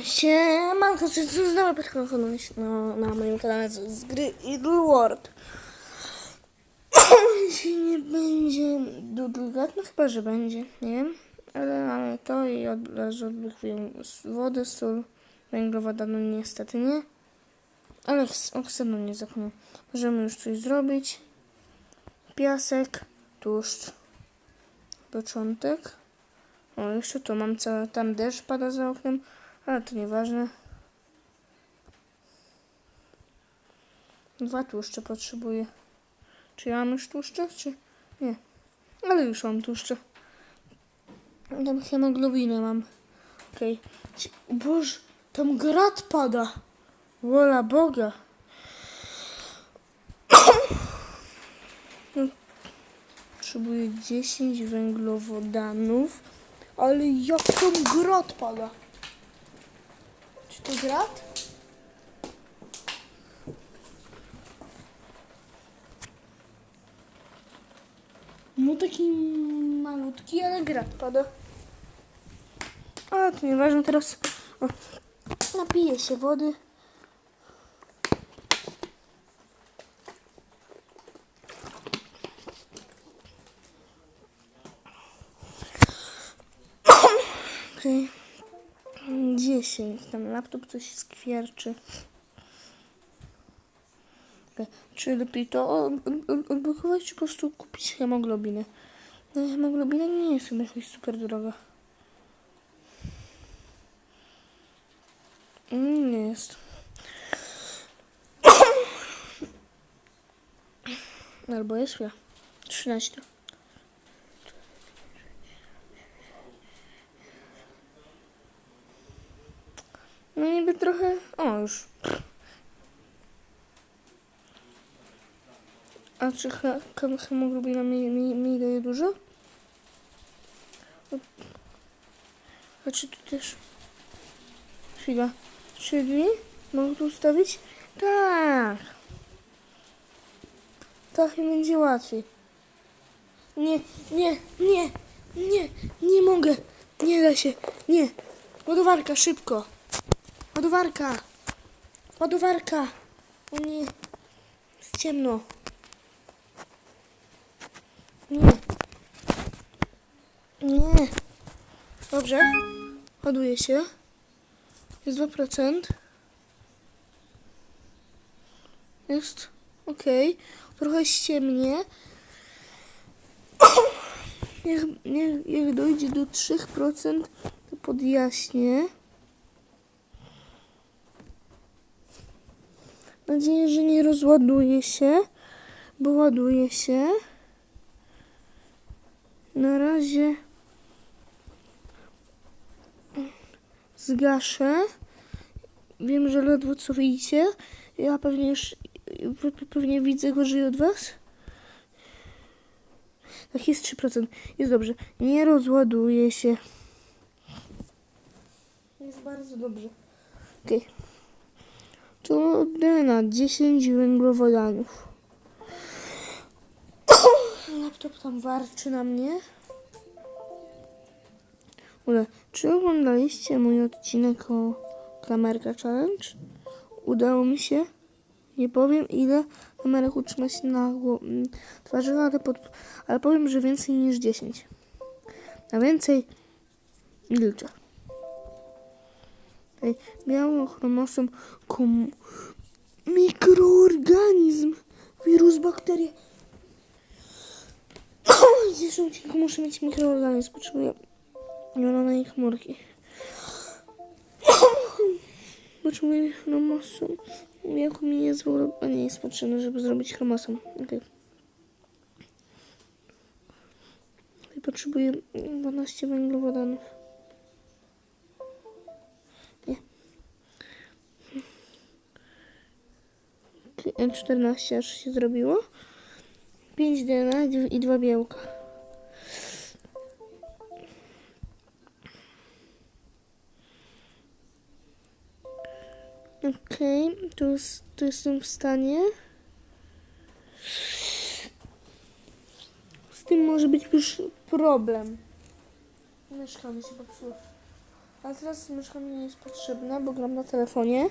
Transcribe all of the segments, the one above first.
Siemanko, co z nami Piotrko no, na moim kanale z, z gry Idle World. Jeśli nie będzie dudlugat, no chyba, że będzie, nie wiem. Ale mamy to i od razu odblokuję wodę, sól, węglowodanu niestety nie. Ale oks- oksenu nie zapomnę. Możemy już coś zrobić. Piasek, tłuszcz, początek. O, jeszcze tu mam całe, tam deszcz pada za oknem, ale to nieważne. Dwa tłuszcze potrzebuję. Czy ja mam już tłuszcze, czy nie? Ale już mam tłuszcze. Tam hemoglobinę mam. Okej. Okay. Boże, tam grat pada. Wola Boga. Potrzebuję 10 węglowodanów. Ale jak tam grat pada? Grat? No taki malutki, ale grat pada. A to nieważne teraz. O, napiję się wody. Okej. 10. Ten laptop coś skwierczy. Czy lepiej to od- od- odblokować, czy po prostu kupić hemoglobinę? No, hemoglobina nie jest chyba jakoś super droga. Mm, Nie jest. Albo jest ja. 13. No niby trochę... O, już. A czy he- he- hemoglobina mi, mi, mi daje dużo? A czy tu też... Chwila. Czyli mogę tu ustawić? Tak. Tak i będzie łatwiej. Nie, nie, nie, nie, nie mogę. Nie da się. Nie. Ładowarka, szybko. Ładowarka. Ładowarka. O nie. Jest ciemno. Nie. Nie. Dobrze. Ładuje się. Jest 2%. Jest ok. Trochę ściemnie. Jak, jak, jak dojdzie do 3%, to podjaśnie. Mam nadzieję, że nie rozładuje się, bo ładuje się. Na razie zgaszę. Wiem, że ledwo co wyjdzie. Ja pewnie już pe- pe- pewnie widzę gorzej od was. Tak jest 3%. Jest dobrze. Nie rozładuje się. Jest bardzo dobrze. Okej. To na 10 węglowodanów. Laptop tam warczy na mnie. Ule, czy oglądaliście mój odcinek o kamerka challenge? Udało mi się. Nie powiem ile kamerek utrzyma się na gło- m, twarzy, ale, pod, ale powiem, że więcej niż 10. A więcej milczę. Biały chromosom kom... mikroorganizm, wirus, bakteria. W dzisiejszym muszę mieć mikroorganizm, potrzebuję neuronej komórki. Potrzebuję chromosom. Jak mi jest w. A nie jest potrzebne, żeby zrobić chromosom. Okej. I potrzebuję 12 węglowodanów. 14 aż się zrobiło. 5 DNA i 2 białka. Okej, tu, jest, tu jestem w stanie. Z tym może być już problem. Myszka mi się popsuła. A teraz myszka mi nie jest potrzebna, bo gram na telefonie.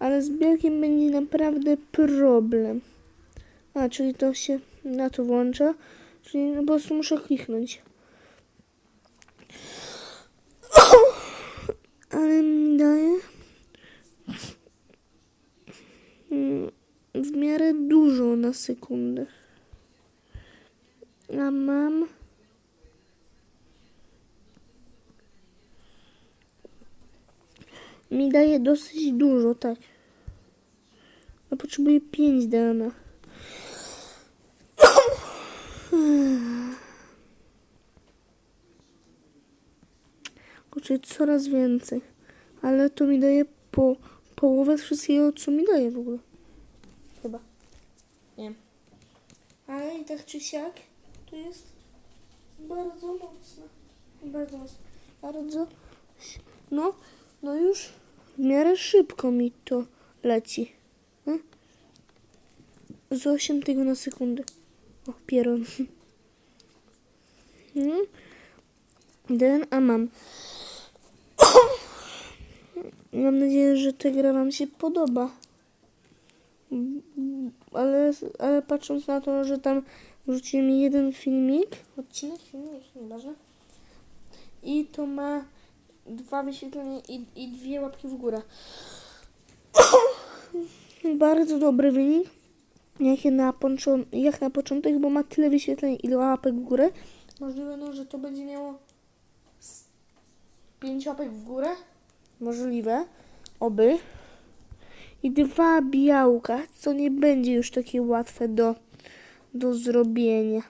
Ale z białkiem będzie naprawdę problem. A, czyli to się na to włącza. Czyli po prostu muszę kliknąć. Ale mi daje w miarę dużo na sekundę. A mam mi daje dosyć dużo, tak. A potrzebuję 5 dana. Kurczę, coraz więcej. Ale to mi daje po połowę wszystkiego, co mi daje w ogóle. Chyba. Nie wiem. Ale i tak czy siak, to jest bardzo mocne. Bardzo mocne. Bardzo. No, no już w miarę szybko mi to leci. Z 8 tego na sekundę. O, pieron. Hmm? Den, a mam. Mam nadzieję, że ta gra Wam się podoba. Ale, ale patrząc na to, że tam wrzuciłem jeden filmik, odcinek, filmik, nieważne. I to ma dwa wyświetlenia i, i dwie łapki w górę. Bardzo dobry wynik. Jak na, jak na początek, bo ma tyle wyświetleń i łapek w górę. Możliwe, no, że to będzie miało z pięć łapek w górę. Możliwe. Oby. I dwa białka, co nie będzie już takie łatwe do, do zrobienia.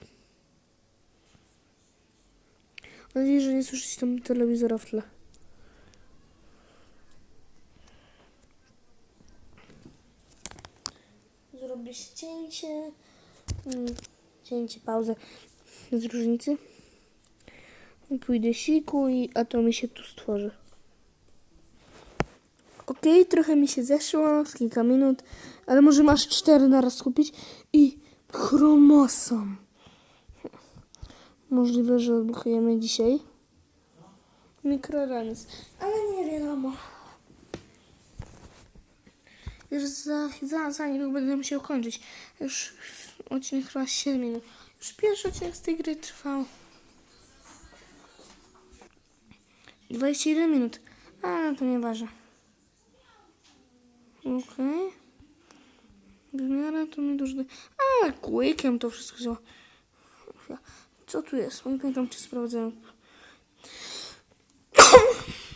Mam nadzieję, że nie słyszycie tam telewizora w tle. Zrobię ścięcie. Mm, Cięcie, pauzę z różnicy. Pójdę siku i a to mi się tu stworzy. Ok, trochę mi się zeszło, z kilka minut, ale może masz cztery naraz skupić i chromosom. Możliwe, że odblokujemy dzisiaj. Mikrorens, ale nie wiadomo. Już za, za, za niedługo będę musiał kończyć. Już odcinek trwa 7 minut. Już pierwszy odcinek z tej gry trwał 21 minut. A, no to nieważne. Okej. Okay. W miarę to mi dużo... A, kłykiem to wszystko działa. Co tu jest? Nie pamiętam, czy sprawdzałem.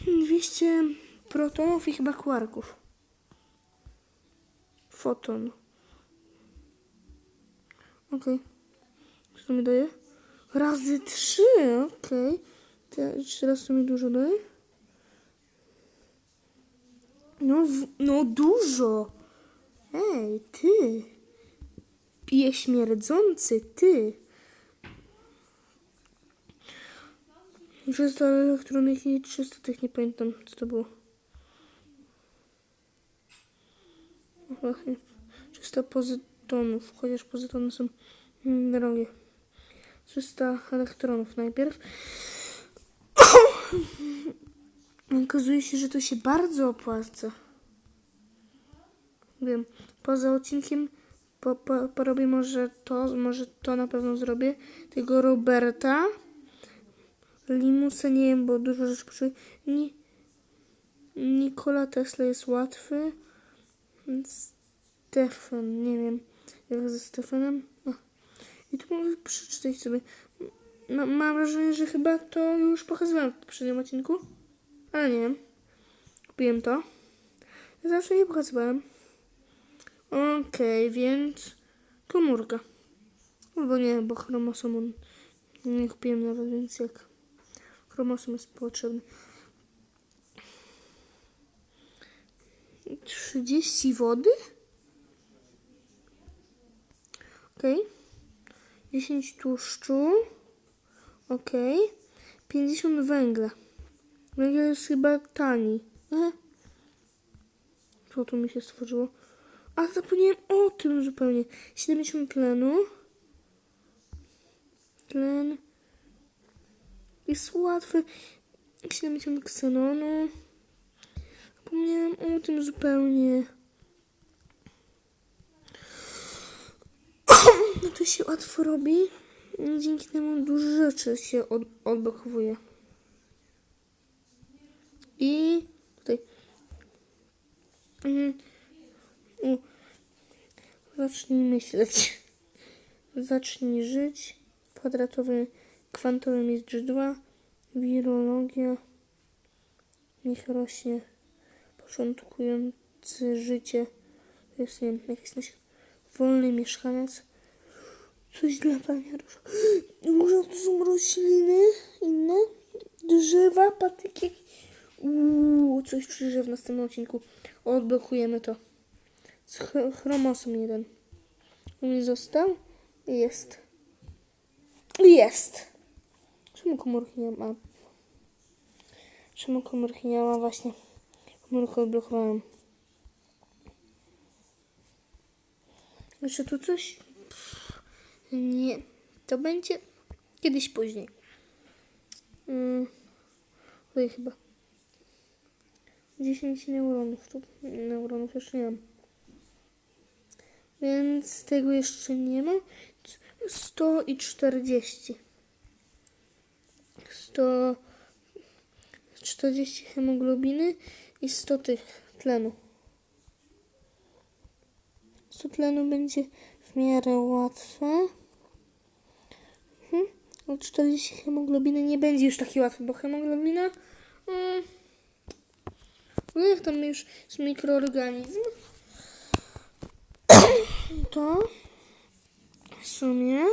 200 protonów i chyba kwarków. Foton. Okej. Okay. Co to mi daje? Razy 3, okej. Okay. Teraz to mi dużo daje? No, no dużo. Ej, ty. Pije śmierdzący, ty. 300 elektronik i 300 tych nie pamiętam, co to było. Właśnie. 300 pozytonów, chociaż pozytony są drogie. 300 elektronów najpierw. Okazuje się, że to się bardzo opłaca. Wiem, poza odcinkiem po, po, porobię może to, może to na pewno zrobię. Tego Roberta. Limusa nie wiem, bo dużo rzeczy poczuję. Ni Nikola Tesla jest łatwy. Stefan, nie wiem, jak ze Stefanem. O. I tu mogę przeczytać sobie. Ma, mam wrażenie, że chyba to już pokazywałem w poprzednim odcinku. Ale nie wiem. Kupiłem to. Ja zawsze nie pokazywałem. Okej, okay, więc komórka. Albo nie, bo chromosom nie kupiłem nawet, więc jak chromosom jest potrzebny. 30 wody? Okay. 10 tłuszczu. Okay. 50 węgla. Węgiel jest chyba tani. E? Co tu mi się stworzyło? A zapomniałem o tym zupełnie. 70 tlenu. Tlen. Jest łatwy. 70 ksenonu. Zapomniałem o tym zupełnie. No to się łatwo robi. Dzięki temu dużo rzeczy się od, odblokowuje. I tutaj. Mhm. U. Zacznij myśleć. Zacznij żyć. Kwadratowy, kwantowy mistrz 2. Wirologia. Niech rośnie. Początkujący życie. Jest, nie wiem, jakiś nasz wolny mieszkaniec. Coś dla pania róż. Może to są rośliny inne? Drzewa, patyki. Uuu, coś czuję, w następnym odcinku odblokujemy to. Ch- chromosom jeden. Mnie został? Jest. Jest. Czemu komórki nie ma? Czemu komórki nie ma? Właśnie. Komórkę odblokowałem. Jeszcze tu coś? Pff, Nie. To będzie kiedyś później. Mm. Tutaj chyba. 10 neuronów. Tu neuronów jeszcze nie mam. Więc tego jeszcze nie ma. 100 i 40. 100 40 hemoglobiny i 100 tych tlenu. 100 tlenu będzie w miarę łatwe. No 40 hemoglobiny nie będzie już taki łatwy, bo hemoglobina mm, no tam już jest mikroorganizm to w sumie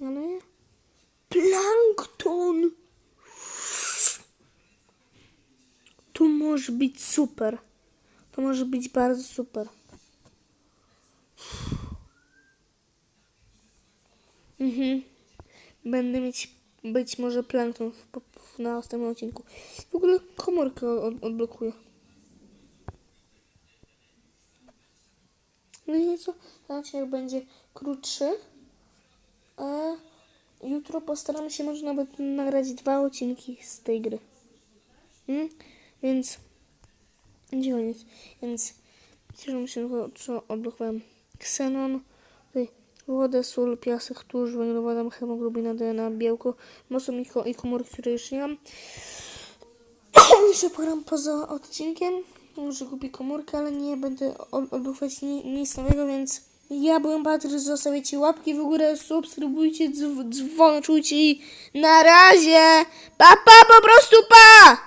ale plankton to może być super to może być bardzo super mhm będę mieć być może plankton na następnym odcinku w ogóle komórkę od, odblokuję No i nieco, ten odcinek będzie krótszy. A jutro postaramy się może nawet nagrać dwa odcinki z tej gry. Mm? Więc będzie koniec. Więc cieszymy się, co odblokowałem. Xenon, tutaj wodę, sól, piasek, tłuszcz, węglowodam, hemoglobina, DNA, białko, mocno i, ko- i komórki, które już nie mam. Jeszcze pogram poza odcinkiem. Może kupię komórkę, ale nie będę od- odblokować ni- nic nowego, więc ja byłem Patryk, zostawiajcie łapki w górę, subskrybujcie, dzw- dzwoneczujcie i na razie! Pa, pa, po prostu pa!